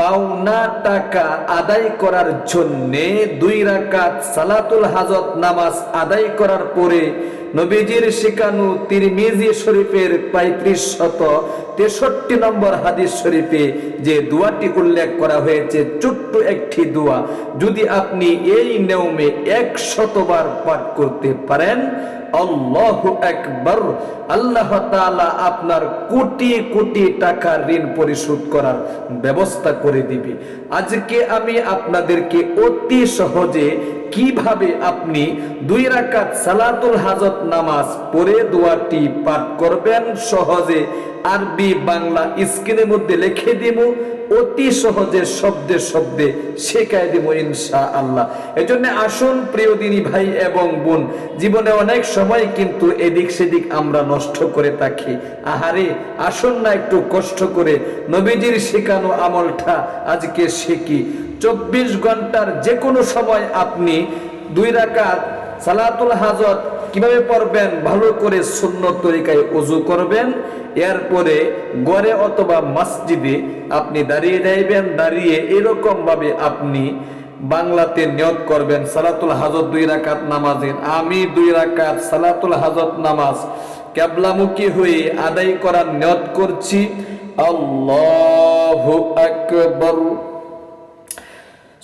পাওনা টাকা আদায় করার জন্যে দুই রাকাত সালাতুল হাজত নামাজ আদায় করার পরে নবীজির শিকানু তিরমিজি শরীফের পঁয়ত্রিশ শত তেষট্টি নম্বর হাদিস শরীফে যে দোয়াটি উল্লেখ করা হয়েছে, ছোট্ট একটি দোয়া। যদি আপনি এই নিয়মে এক শতবার পাঠ করতে পারেন, আল্লাহ একবার আল্লাহ তাআলা আপনার কোটি কোটি টাকা ঋণ পরিশোধ করার ব্যবস্থা করে দিবে। আজকে আমি আপনাদেরকে অতি সহজে কীভাবে আপনি দুই রাকাত সালাতুল হাজত নামাজ পড়ে দোয়াটি পাঠ করবেন? সহজে আরবি বাংলা স্ক্রিনের মধ্যে লিখে দিব। অতি সহজে শব্দে শব্দে শেখায় দিব ইনশা আল্লাহ এজন্য আসুন প্রিয় দিনী ভাই এবং বোন, জীবনে অনেক সময় কিন্তু এদিক সেদিক আমরা নষ্ট করে থাকি। আহারে, আসুন না একটু কষ্ট করে নবীজির শেখানো আমলটা আজকে শেখি। চব্বিশ ঘণ্টার যে কোনো সময় আপনি দুই রাকাত সালাতুল হাজত কীভাবে পড়বেন? ভালো করে শূন্য তরিকায় উজু করবেন। এরপরে গড়ে অথবা মসজিদে আপনি দাঁড়িয়ে যাইবেন। দাঁড়িয়ে এরকম ভাবে আপনি বাংলাতে নিয়ত করবেন। সালাতুল হাজত দুই রাকাত নামাজের। আমি দুই রাকাত সালাতুল হাজত নামাজ ক্যাবলামুখী হয়ে আদায় করার নিয়ত করছি। আল্লাহু আকবার।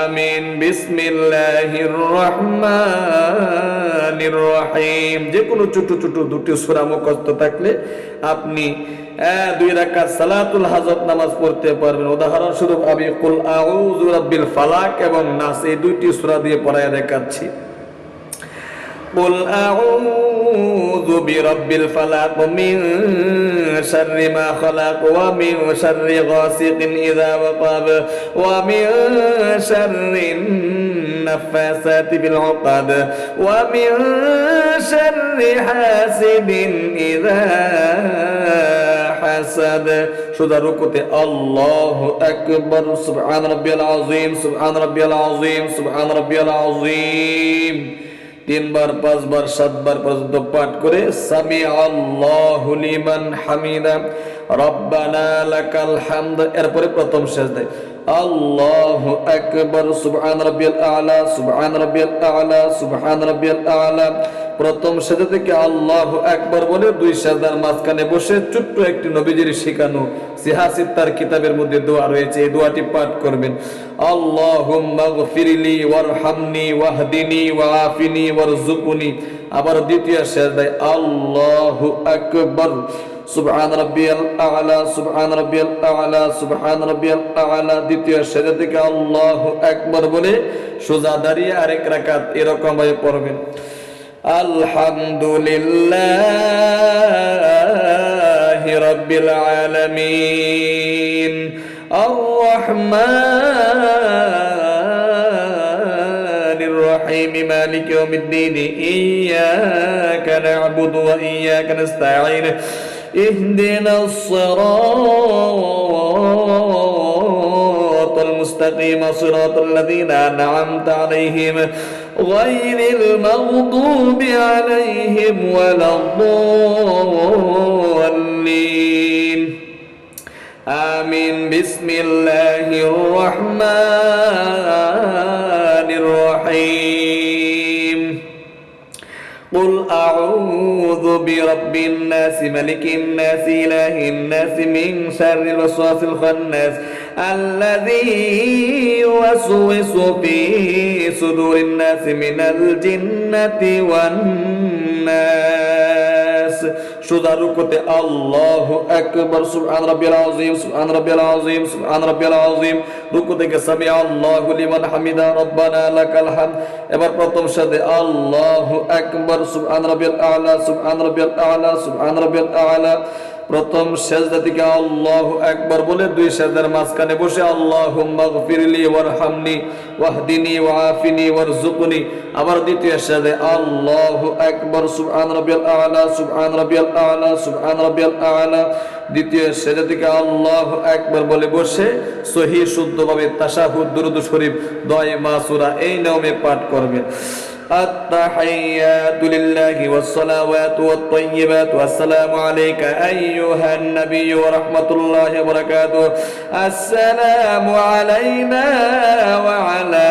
আমিন বিসমিল্লাহির রহমানির রহিম। যে কোনো ছোট ছোট দুটি সূরা মুখস্থ থাকলে আপনি দুই রাকাত সালাতুল হাজত নামাজ পড়তে পারবেন। উদাহরণস্বরূপ আমি কুল আউযু রাব্বিল ফালাক এবং নাস, এই দুইটি সূরা দিয়ে পড়ায় দেখাচ্ছি। কুল আউযু برب الفلق من شر ما خلق ومن شر غاسق إذا وقب ومن شر النفاسات بالعقد ومن شر حاسد إذا حسد শুধু রুকুতে আল্লাহ আকবর সুবহান রাব্বিয়াল আযীম সুবহান রাব্বিয়াল আযীম সুবহান রাব্বিয়াল আযীম তিনবার, পাঁচবার, সাতবার পর্যন্ত পাঠ করে সামি আল্লাহুলিমান হামিদা, রব্বানা লাকাল হামদ। এরপরে প্রথম শেষ দেয় আল্লাহু আকবার, সুবহান রাব্বিয়াল আলা, সুবহান রাব্বিয়াল আলা, সুবহান রাব্বিয়াল আলা। প্রথম সেজদা থেকে আল্লাহু আকবার বলে দুই সেজদার মাঝখানে বসে ছোট্ট একটি নবীজির শেখানো সিহাসিত তার কিতাবের মধ্যে দোয়া রয়েছে। এই দোয়াটি পাঠ করবেন। আল্লাহুম্মা গফিরলি ওয়ারহামনি ওয়াহদিনি ওয়াআফিনি ওয়ারজুকনি আবার দ্বিতীয় সেজদায় আল্লাহু আকবার। সুবহান রাব্বিয়াল আ'লা, সুবহান রাব্বিয়াল আ'লা, সুবহান রাব্বিয়াল আ'লা। দ্বিতীয় সেজদা থেকে আল্লাহু আকবার বলে সোজা দাঁড়িয়ে আরেক রাকাত এরকম ভাবে পড়বেন। الحمد لله رب العالمين. الرحمن الرحيم مالك يوم الدين إياك نعبد وإياك نستعين. اهدنا الصراط المستقيم صراط الذين أنعمت عليهم. غير المغضوب عليهم ولا الضالين. آمين. بسم الله الرحمن الرحيم. قل أعوذ برب الناس ملك الناس إله الناس من شر الوسواس الخناس الذي يوسوس في صدور الناس من الجنة والناس সুদা রুকুতে আল্লাহ আকবার সুবহান রাব্বিয়াল আযীম সুবহান রাব্বিয়াল আযীম সুবহান রাব্বিয়াল আযীম রুকু থেকে সামি আল্লাহু লিমান হামিদা রব্বানা লাকাল হামদ এবার প্রথম সাথে আল্লাহু আকবার সুবহান রাব্বিয়াল আলা সুবহান রাব্বিয়াল আলা সুবহান রাব্বিয়াল আলা প্রথম সেজদা থেকে আল্লাহ একবার বলে দুই সেজদার মাঝখানে বসে আল্লাহ আল্লাহুম্মা গফিরলি ওয়ারহামনি ওয়াহদিনি ওয়াআফিনি ওয়ারজুকনি আবার দ্বিতীয় সেজদা আল্লাহু আকবার, সুবহান রাব্বিয়াল আলা, সুবহান রাব্বিয়াল আলা, সুবহান রাব্বিয়াল আলা। দ্বিতীয় সেজদা থেকে আল্লাহু একবার বলে বসে সহি শুদ্ধভাবে তাশাহুদ, দুরূদ শরীফ, দয় মাসুরা এই নিয়মে পাঠ করবেন التحيات لله والصلوات والطيبات والسلام عليك أيها النبي ورحمة الله وبركاته. السلام علينا وعلى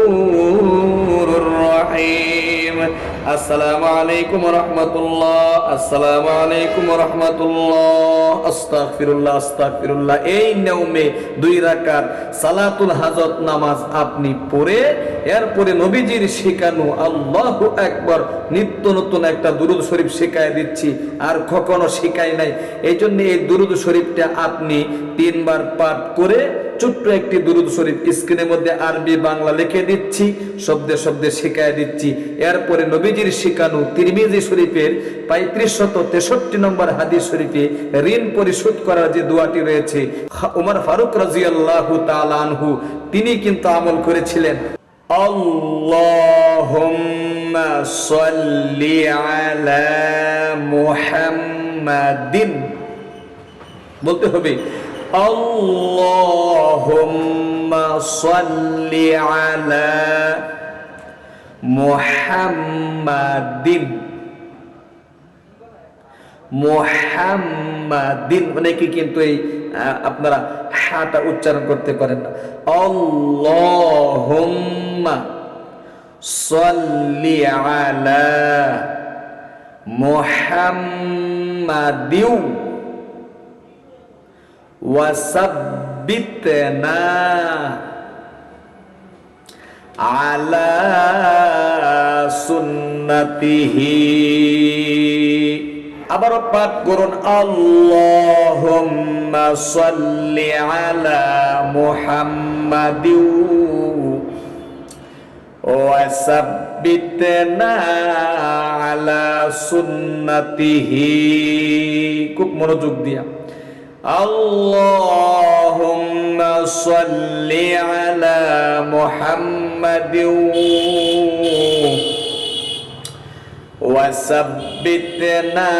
আসসালামু আলাইকুম রহমতুল্লাহ, আসসালামু আলাইকুম রহমতুল্লাহ, আস্তাগফিরুল্লাহ আস্তাগফিরুল্লাহ। এই নিয়মে দুই রাকাত সালাতুল হাজত নামাজ আপনি পড়ে, এরপরে নবীজির শেখানো আল্লাহু একবার নিত্য নতুন একটা দুরুদ শরীফ শেখায় দিচ্ছি, আর কখনো শেখায় নাই। এই জন্য এই দুরুদ শরীফটা আপনি তিনবার পাঠ করে ছোট্ট একটি দুরুদ শরীফ স্ক্রিনের মধ্যে আরবি, বাংলা লিখে দিচ্ছি, শব্দে শব্দে শেখায় দিচ্ছি। এরপরে নবীজির শেখানো তিরমিজি শরীফের পঁয়ত্রিশ শত তেষট্টি নম্বর হাদিস শরীফে ঋণ পরিশোধ করার যে দোয়াটি রয়েছে উমর ফারুক রাজিয়াল্লাহু তাআলা আনহু, তিনি কিন্তু আমল করেছিলেন। বলতে হবে আল্লাহুম্মা সাল্লি আলা মুহাম্মাদিন মুহাম্মাদিন অনেকে কিন্তু এই আপনারা হাটা উচ্চারণ করতে পারেন না। আল্লাহুম্মা সাল্লি আলা মুহাম্মাদিউ وثبتنا على سنته আবারও পাঠ করুন আল্লাহুম্মা সাল্লি আলা মুহাম্মাদিউ ওয়াসাব্বিতনা আলা সুন্নাতিহি খুব মনোযোগ দিয়া আল্লাহুম্মা সাল্লি আলা মুহাম্মাদিউ وثبتنا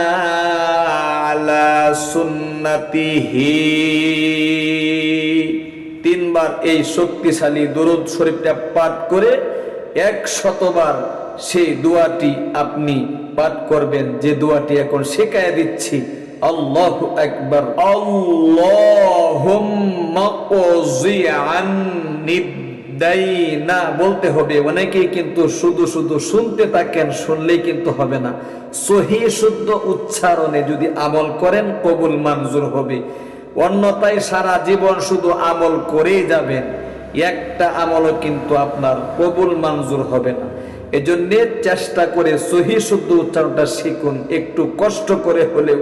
على سنته তিনবার এই শক্তিশালী দরুদ শরীফটা পাঠ করে এক শতবার সেই দোয়াটি আপনি পাঠ করবেন যে দোয়াটি এখন শেখায় দিচ্ছি আল্লাহ একবার দাইনা বলতে হবে, অনেকেই কিন্তু শুধু শুধু শুনতে থাকেন, শুনলেই কিন্তু হবে না। সহি, শুদ্ধ উচ্চারণে যদি আমল করেন, কবুল, মঞ্জুর হবে। অন্যতায় সারা জীবন শুধু আমল করেই যাবেন। একটা আমলও কিন্তু আপনার কবুল, মঞ্জুর হবে না। এজন্য চেষ্টা করে সহি, শুদ্ধ উচ্চারণটা শিখুন। একটু কষ্ট করে হলেও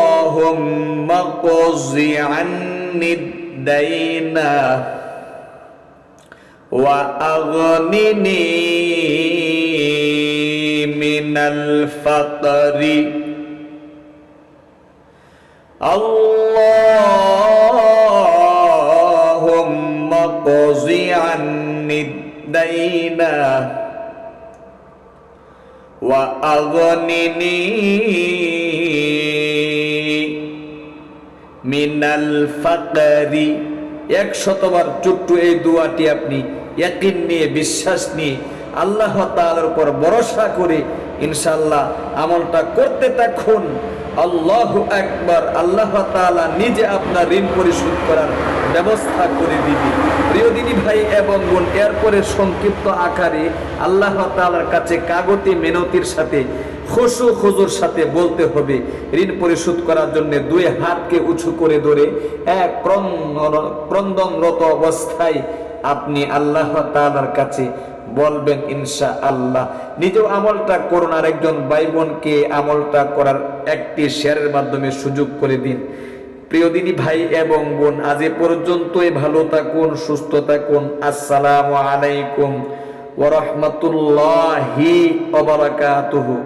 اللهم اقض عني الدين وأغنني من الفقر. اللهم اقض عني الدين وأغنني মিনাল ফাকারি একশতবার চুট্টু এই দুয়াটি আপনি একিন নিয়ে, বিশ্বাস নিয়ে, আল্লাহ তালার উপর ভরসা করে ইনশাল্লাহ আমলটা করতে থাকুন। আল্লাহু একবার আল্লাহ নিজে আপনার ঋণ পরিশোধ করার ব্যবস্থা করে দিবে। প্রিয় দিনী ভাই এবং বোন, এরপরে সংক্ষিপ্ত আকারে আল্লাহ তালার কাছে কাগতি মেনতির সাথে, খুশু খুজুর সাথে বলতে হবে। ঋণ পরিশোধ করার জন্য দুই হাতকে উঁচু করে ধরে এক ক্রন্দনরত অবস্থায় আপনি আল্লাহ তালার কাছে বলবেন ইনশা আল্লাহ নিজেও আমলটা করুন আর একজন ভাই বোনকে আমলটা করার একটি শেয়ারের মাধ্যমে সুযোগ করে দিন। প্রিয় দিনী ভাই এবং বোন, আজ এ পর্যন্তই, ভালো থাকুন, সুস্থ থাকুন। আসসালামু আলাইকুম ওরহমতুল্লাহি ওবারাকাতুহু